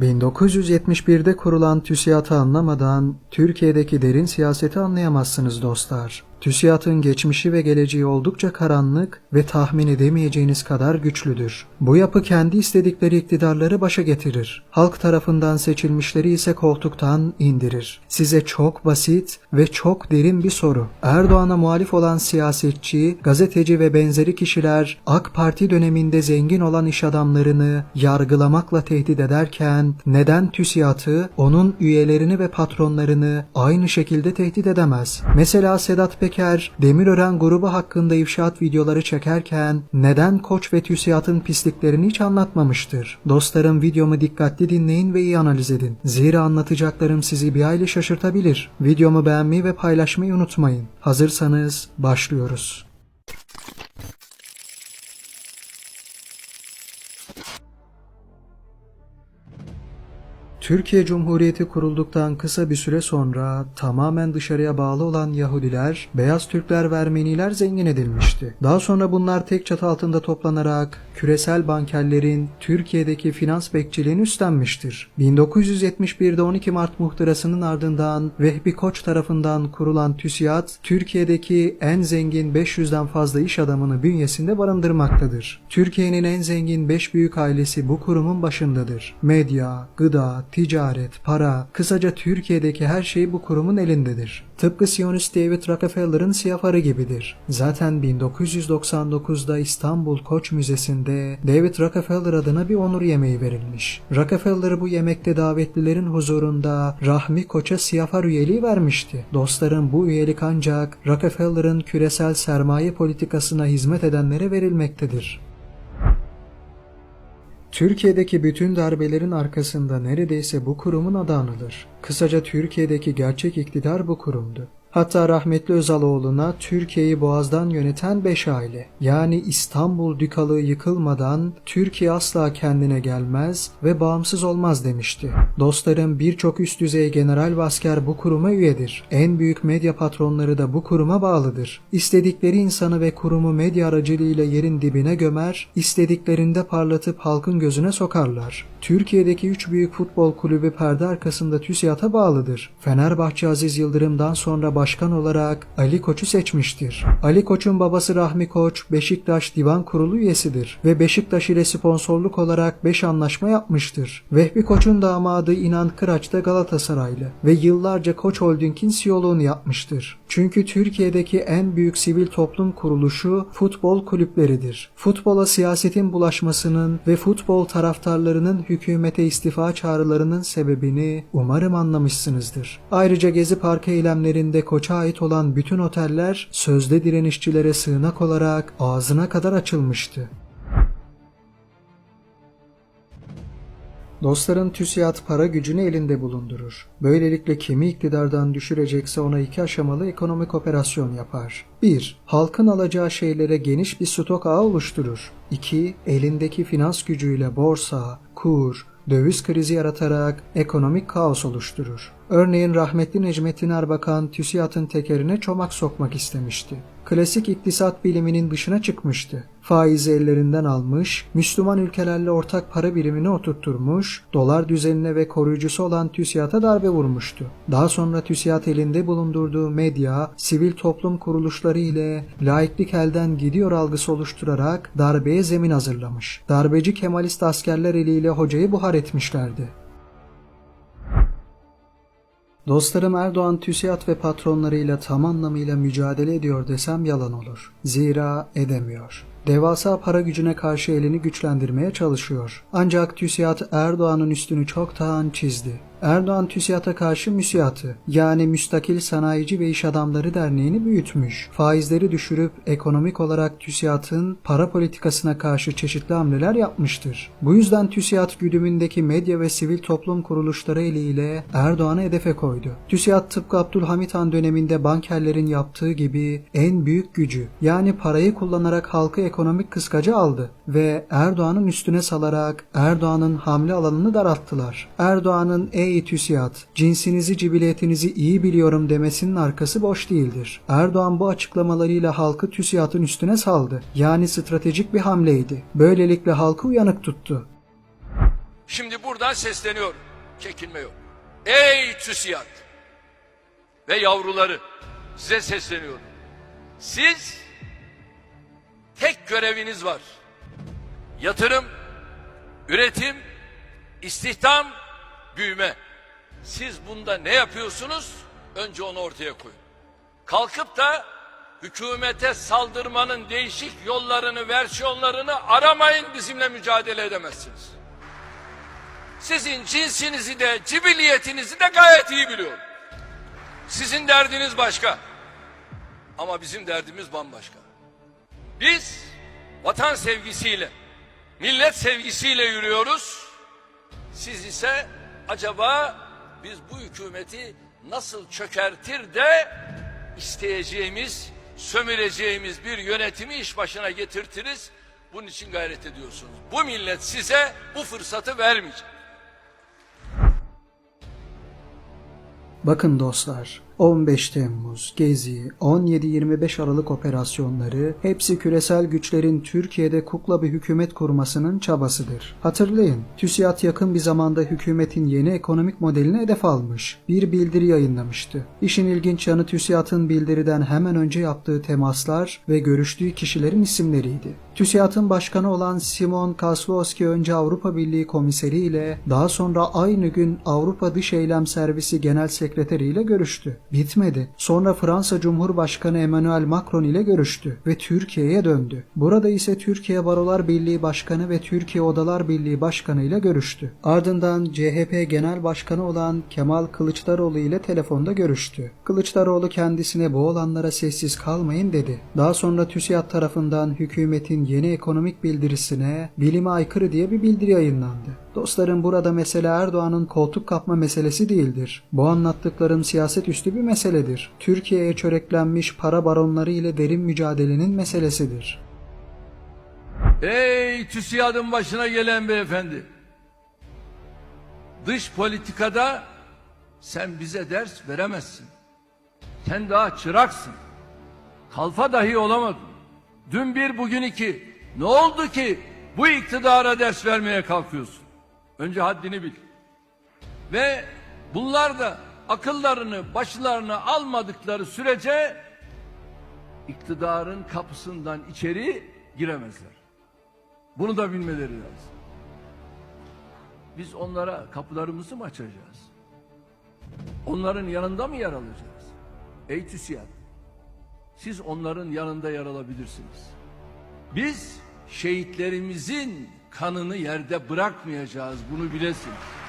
1971'de kurulan TÜSİAD'ı anlamadan Türkiye'deki derin siyaseti anlayamazsınız dostlar. TÜSİAD'ın geçmişi ve geleceği oldukça karanlık ve tahmin edemeyeceğiniz kadar güçlüdür. Bu yapı kendi istedikleri iktidarları başa getirir. Halk tarafından seçilmişleri ise koltuktan indirir. Size çok basit ve çok derin bir soru. Erdoğan'a muhalif olan siyasetçi, gazeteci ve benzeri kişiler AK Parti döneminde zengin olan iş adamlarını yargılamakla tehdit ederken neden TÜSİAD'ı, onun üyelerini ve patronlarını aynı şekilde tehdit edemez? Mesela Sedat Peker Demirören grubu hakkında ifşaat videoları çekerken neden Koç ve TÜSİAD'ın pisliklerini hiç anlatmamıştır? Dostlarım videomu dikkatli dinleyin ve iyi analiz edin. Zira anlatacaklarım sizi bir hayli şaşırtabilir. Videomu beğenmeyi ve paylaşmayı unutmayın. Hazırsanız başlıyoruz. Türkiye Cumhuriyeti kurulduktan kısa bir süre sonra tamamen dışarıya bağlı olan Yahudiler, Beyaz Türkler ve Ermeniler zengin edilmişti. Daha sonra bunlar tek çatı altında toplanarak küresel bankerlerin Türkiye'deki finans bekçiliğini üstlenmiştir. 1971'de 12 Mart muhtırasının ardından Vehbi Koç tarafından kurulan TÜSİAD, Türkiye'deki en zengin 500'den fazla iş adamını bünyesinde barındırmaktadır. Türkiye'nin en zengin 5 büyük ailesi bu kurumun başındadır. Medya, gıda, ticaret, para, kısaca Türkiye'deki her şey bu kurumun elindedir. Tıpkı Siyonist David Rockefeller'ın siyafarı gibidir. Zaten 1999'da İstanbul Koç Müzesi'nde David Rockefeller adına bir onur yemeği verilmiş. Rockefeller bu yemekte davetlilerin huzurunda Rahmi Koç'a siyafar üyeliği vermişti. Dostlarım bu üyelik ancak Rockefeller'ın küresel sermaye politikasına hizmet edenlere verilmektedir. Türkiye'deki bütün darbelerin arkasında neredeyse bu kurumun adı anılır. Kısaca Türkiye'deki gerçek iktidar bu kurumdu. Hatta rahmetli Özaloğlu'na Türkiye'yi boğazdan yöneten 5 aile yani İstanbul Dükalığı yıkılmadan Türkiye asla kendine gelmez ve bağımsız olmaz demişti. Dostlarım birçok üst düzey general ve asker bu kuruma üyedir. En büyük medya patronları da bu kuruma bağlıdır. İstedikleri insanı ve kurumu medya aracılığıyla yerin dibine gömer, istediklerinde parlatıp halkın gözüne sokarlar. Türkiye'deki 3 büyük futbol kulübü perde arkasında TÜSİAD'a bağlıdır. Fenerbahçe Aziz Yıldırım'dan sonra başkan olarak Ali Koç'u seçmiştir. Ali Koç'un babası Rahmi Koç, Beşiktaş Divan Kurulu üyesidir ve Beşiktaş ile sponsorluk olarak 5 anlaşma yapmıştır. Vehbi Koç'un damadı İnan Kıraç da Galatasaraylı ve yıllarca Koç Holding'in CEO'luğunu yapmıştır. Çünkü Türkiye'deki en büyük sivil toplum kuruluşu futbol kulüpleridir. Futbola siyasetin bulaşmasının ve futbol taraftarlarının hükümete istifa çağrılarının sebebini umarım anlamışsınızdır. Ayrıca Gezi Parkı eylemlerinde Koç'a ait olan bütün oteller sözde direnişçilere sığınak olarak ağzına kadar açılmıştı. Dostların TÜSİAD para gücünü elinde bulundurur. Böylelikle kimi iktidardan düşürecekse ona iki aşamalı ekonomik operasyon yapar. 1. Halkın alacağı şeylere geniş bir stok ağı oluşturur. 2. Elindeki finans gücüyle borsa, kur, döviz krizi yaratarak ekonomik kaos oluşturur. Örneğin rahmetli Necmettin Erbakan TÜSİAD'ın tekerine çomak sokmak istemişti. Klasik iktisat biliminin dışına çıkmıştı. Faizi ellerinden almış, Müslüman ülkelerle ortak para birimini oturtturmuş, dolar düzenine ve koruyucusu olan TÜSİAD'a darbe vurmuştu. Daha sonra TÜSİAD elinde bulundurduğu medya, sivil toplum kuruluşları ile laiklik elden gidiyor algısı oluşturarak darbeye zemin hazırlamış. Darbeci Kemalist askerler eliyle hocayı buhar etmişlerdi. Dostlarım Erdoğan TÜSİAD ve patronlarıyla tam anlamıyla mücadele ediyor desem yalan olur. Zira edemiyor. Devasa para gücüne karşı elini güçlendirmeye çalışıyor. Ancak TÜSİAD Erdoğan'ın üstünü çoktan çizdi. Erdoğan TÜSİAD'a karşı müsiatı yani Müstakil Sanayici ve İş Adamları Derneği'ni büyütmüş. Faizleri düşürüp ekonomik olarak TÜSİAD'ın para politikasına karşı çeşitli hamleler yapmıştır. Bu yüzden TÜSİAD güdümündeki medya ve sivil toplum kuruluşları eliyle Erdoğan'ı hedefe koydu. TÜSİAD tıpkı Abdülhamit Han döneminde bankerlerin yaptığı gibi en büyük gücü yani parayı kullanarak halkı ekonomik kıskaca aldı ve Erdoğan'ın üstüne salarak Erdoğan'ın hamle alanını daralttılar. Erdoğan'ın ey TÜSİAD, cinsinizi cibiliyetinizi iyi biliyorum demesinin arkası boş değildir. Erdoğan bu açıklamalarıyla halkı TÜSİAD'ın üstüne saldı. Yani stratejik bir hamleydi. Böylelikle halkı uyanık tuttu. Şimdi buradan sesleniyorum. Çekinme yok. Ey TÜSİAD ve yavruları size sesleniyorum. Siz tek göreviniz var. Yatırım, üretim, istihdam, büyüme. Siz bunda ne yapıyorsunuz? Önce onu ortaya koyun. Kalkıp da hükümete saldırmanın değişik yollarını, versiyonlarını aramayın bizimle mücadele edemezsiniz. Sizin cinsinizi de, cibiliyetinizi de gayet iyi biliyorum. Sizin derdiniz başka. Ama bizim derdimiz bambaşka. Biz vatan sevgisiyle, millet sevgisiyle yürüyoruz. Siz ise acaba biz bu hükümeti nasıl çökertir de isteyeceğimiz, sömüreceğimiz bir yönetimi iş başına getirtiriz. Bunun için gayret ediyorsunuz. Bu millet size bu fırsatı vermeyecek. Bakın dostlar, 15 Temmuz, Gezi, 17-25 Aralık operasyonları hepsi küresel güçlerin Türkiye'de kukla bir hükümet kurmasının çabasıdır. Hatırlayın, TÜSİAD yakın bir zamanda hükümetin yeni ekonomik modelini hedef almış. Bir bildiri yayınlamıştı. İşin ilginç yanı TÜSİAD'ın bildiriden hemen önce yaptığı temaslar ve görüştüğü kişilerin isimleriydi. TÜSİAD'ın başkanı olan Simon Kaslowski önce Avrupa Birliği komiseri ile daha sonra aynı gün Avrupa Dış Eylem Servisi Genel Sekreteri ile görüştü. Bitmedi. Sonra Fransa Cumhurbaşkanı Emmanuel Macron ile görüştü ve Türkiye'ye döndü. Burada ise Türkiye Barolar Birliği Başkanı ve Türkiye Odalar Birliği Başkanı ile görüştü. Ardından CHP Genel Başkanı olan Kemal Kılıçdaroğlu ile telefonda görüştü. Kılıçdaroğlu kendisine bu olanlara sessiz kalmayın dedi. Daha sonra TÜSİAD tarafından hükümetin yeni ekonomik bildirisine bilime aykırı diye bir bildiri yayınlandı. Dostlarım burada mesele Erdoğan'ın koltuk kapma meselesi değildir. Bu anlattıklarım siyaset üstü bir meseledir. Türkiye'ye çöreklenmiş para baronları ile derin mücadelenin meselesidir. Ey TÜSİAD'ın başına gelen beyefendi. Dış politikada sen bize ders veremezsin. Sen daha çıraksın. Kalfa dahi olamadın. Dün bir bugün iki. Ne oldu ki bu iktidara ders vermeye kalkıyorsun? Önce haddini bil. Ve bunlar da akıllarını başlarına almadıkları sürece iktidarın kapısından içeri giremezler. Bunu da bilmeleri lazım. Biz onlara kapılarımızı mı açacağız? Onların yanında mı yer alacağız? Ey TÜSİAD, siz onların yanında yer alabilirsiniz. Biz şehitlerimizin kanını yerde bırakmayacağız, bunu bilesiniz.